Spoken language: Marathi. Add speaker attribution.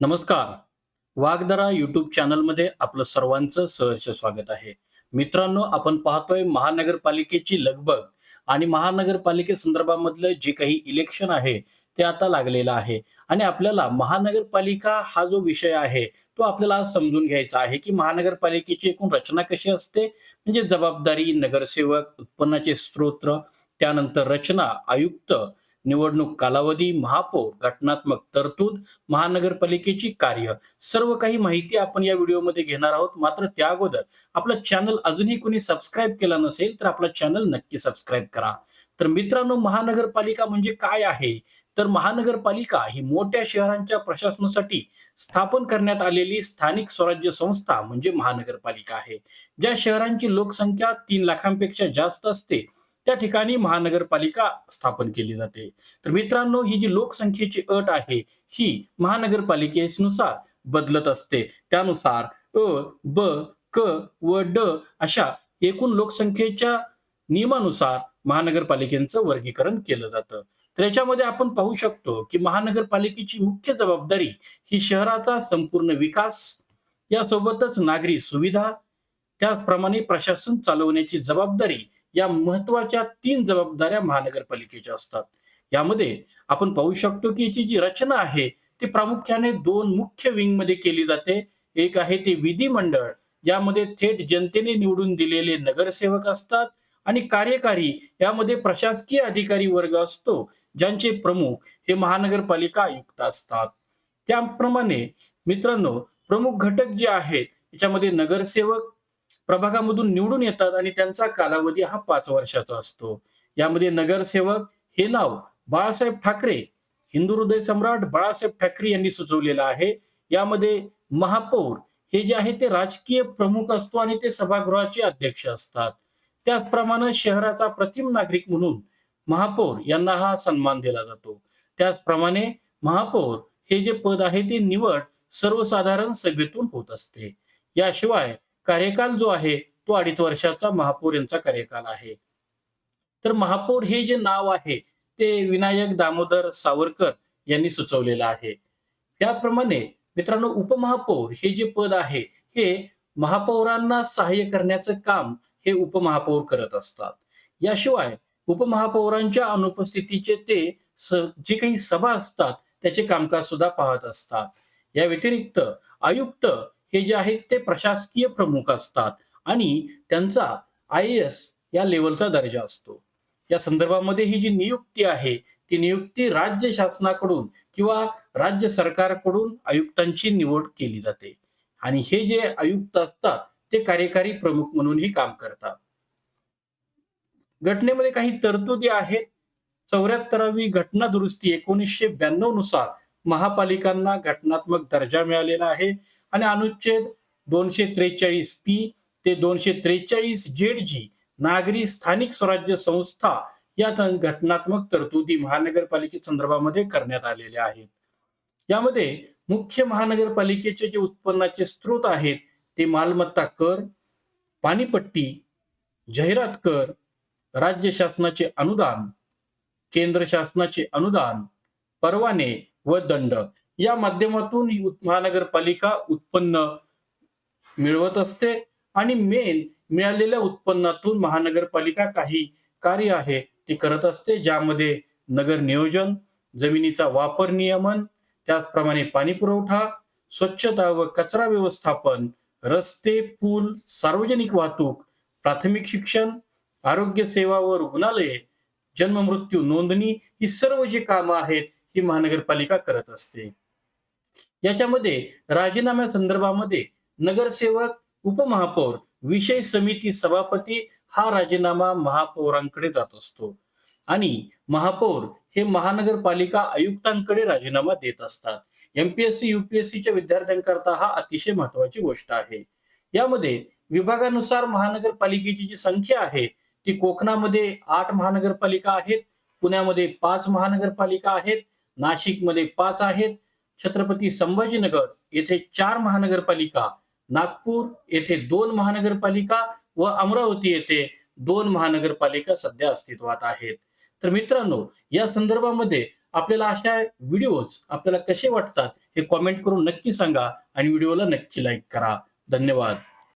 Speaker 1: नमस्कार. वागदरा युट्यूब चॅनलमध्ये आपलं सर्वांचं सहर्ष स्वागत आहे. मित्रांनो आपण पाहतोय महानगरपालिकेची लगबग आणि महानगरपालिकेसंदर्भामधलं जे काही इलेक्शन आहे ते आता लागलेलं आहे. आणि आपल्याला महानगरपालिका हा जो विषय आहे तो आपल्याला आज समजून घ्यायचा आहे की महानगरपालिकेची एकूण रचना कशी असते? म्हणजे जबाबदारी नगरसेवक उत्पन्नाचे स्रोत त्यानंतर रचना आयुक्त निवडणूक कालावधी महापौर घटनात्मक तरतूद महानगरपालिकेची कार्य सर्व काही माहिती आपण या व्हिडिओमध्ये घेणार आहोत. मात्र त्या अगोदर आपलं चॅनल अजूनही कोणी सबस्क्राईब केला नसेल तर आपलं चॅनल नक्की सबस्क्राईब करा. तर मित्रांनो महानगरपालिका म्हणजे काय आहे? तर महानगरपालिका ही मोठ्या शहरांच्या प्रशासनासाठी स्थापन करण्यात आलेली स्थानिक स्वराज्य संस्था म्हणजे महानगरपालिका आहे. ज्या शहरांची लोकसंख्या तीन लाखांपेक्षा जास्त असते त्या ठिकाणी महानगरपालिका स्थापन केली जाते. तर मित्रांनो ही जी लोकसंख्येची अट आहे ही महानगरपालिकेनुसार बदलत असते. त्यानुसार अ ब क व ड अशा एकूण लोकसंख्येच्या नियमानुसार महानगरपालिकेचं वर्गीकरण केलं जातं. तर याच्यामध्ये आपण पाहू शकतो की महानगरपालिकेची मुख्य जबाबदारी ही शहराचा संपूर्ण विकास यासोबतच नागरी सुविधा त्याचप्रमाणे प्रशासन चालवण्याची जबाबदारी या महत्त्वाच्या तीन जबाबदाऱ्या महानगरपालिकेच्या असतात. यामध्ये आपण पाहू शकतो की याची जी रचना आहे ती प्रामुख्याने दोन मुख्य विंगमध्ये केली जाते. एक आहे ते विधिमंडळ ज्यामध्ये थेट जनतेने निवडून दिलेले नगरसेवक असतात आणि कार्यकारी यामध्ये प्रशासकीय अधिकारी वर्ग असतो ज्यांचे प्रमुख हे महानगरपालिका आयुक्त असतात. त्याप्रमाणे मित्रांनो प्रमुख घटक जे आहेत याच्यामध्ये नगरसेवक प्रभागामधून निवडून येतात आणि त्यांचा कालावधी हा पाच वर्षाचा असतो. यामध्ये नगरसेवक हे नाव बाळासाहेब ठाकरे हिंदू हृदय सम्राट बाळासाहेब ठाकरे यांनी सुचवलेलं आहे. यामध्ये महापौर हे जे आहे ते राजकीय प्रमुख असतो आणि ते सभागृहाचे अध्यक्ष असतात. त्याचप्रमाणे शहराचा प्रतिम नागरिक म्हणून महापौर यांना हा सन्मान दिला जातो. त्याचप्रमाणे महापौर हे जे पद आहे ते निवड सर्वसाधारण सभेतून होत असते. याशिवाय कार्यकाल जो आहे तो अडीच वर्षाचा महापौर यांचा कार्यकाल आहे. तर महापौर हे जे नाव आहे ते विनायक दामोदर सावरकर यांनी सुचवलेलं आहे. त्याप्रमाणे मित्रांनो उपमहापौर हे जे पद आहे हे महापौरांना सहाय्य करण्याचं काम हे उपमहापौर करत असतात. याशिवाय उपमहापौरांच्या अनुपस्थितीचे ते जे काही सभा असतात त्याचे कामकाज सुद्धा पाहत असतात. या व्यतिरिक्त आयुक्त हे जे आहेत ते प्रशासकीय प्रमुख असतात आणि त्यांचा आय एस या लेवलचा दर्जा असतो. या संदर्भामध्ये ही जी नियुक्ती आहे ती नियुक्ती राज्य शासनाकडून किंवा राज्य सरकारकडून आयुक्तांची निवड केली जाते. आणि हे जे आयुक्त असतात ते कार्यकारी प्रमुख म्हणूनही काम करतात. घटनेमध्ये काही तरतुदी आहेत. चौऱ्याहत्तरावी घटना दुरुस्ती एकोणीसशे ब्याण्णवनुसार महापालिकांना घटनात्मक दर्जा मिळालेला आहे. आणि अनुच्छेद दोनशे त्रेचाळीस पी ते दोनशे त्रेचाळीस जेड जी नागरी स्थानिक स्वराज्य संस्था या घटनात्मक तरतुदी महानगरपालिके संदर्भामध्ये करण्यात आलेल्या आहेत. यामध्ये मुख्य महानगरपालिकेचे जे उत्पन्नाचे स्रोत आहेत ते मालमत्ता कर पाणीपट्टी जाहिरात कर राज्य शासनाचे अनुदान केंद्र शासनाचे अनुदान परवाने व दंड. या माध्यमातून ही महानगरपालिका उत्पन्न मिळवत असते आणि मेन मिळालेल्या उत्पन्नातून महानगरपालिका काही कार्य आहे ते करत असते ज्यामध्ये नगर नियोजन जमिनीचा वापर नियमन त्याचप्रमाणे पाणी पुरवठा स्वच्छता व कचरा व्यवस्थापन रस्ते पूल सार्वजनिक वाहतूक प्राथमिक शिक्षण आरोग्य सेवा व रुग्णालये जन्म मृत्यू नोंदणी ही सर्व जी कामं आहेत ही महानगरपालिका करत असते. याच्यामध्ये राजीनाम्या संदर्भामध्ये नगरसेवक उपमहापौर विषय समिती सभापती हा राजीनामा महापौरांकडे जात असतो. आणि महापौर हे महानगरपालिका आयुक्तांकडे राजीनामा देत असतात. एमपीएससी युपीएससीच्या विद्यार्थ्यांकरता हा अतिशय महत्वाची गोष्ट आहे. यामध्ये विभागानुसार महानगरपालिकेची जी संख्या आहे ती कोकणामध्ये आठ महानगरपालिका आहेत पुण्यामध्ये पाच महानगरपालिका आहेत नाशिकमध्ये पाच आहेत छत्रपती संभाजीनगर येथे चार महानगरपालिका नागपूर येथे दोन महानगरपालिका व अमरावती येथे दोन महानगरपालिका सध्या अस्तित्वात आहेत. तर मित्रांनो या संदर्भामध्ये आपल्याला अशा व्हिडिओज आपल्याला कसे वाटतात हे कॉमेंट करून नक्की सांगा आणि व्हिडिओला नक्की लाईक करा. धन्यवाद.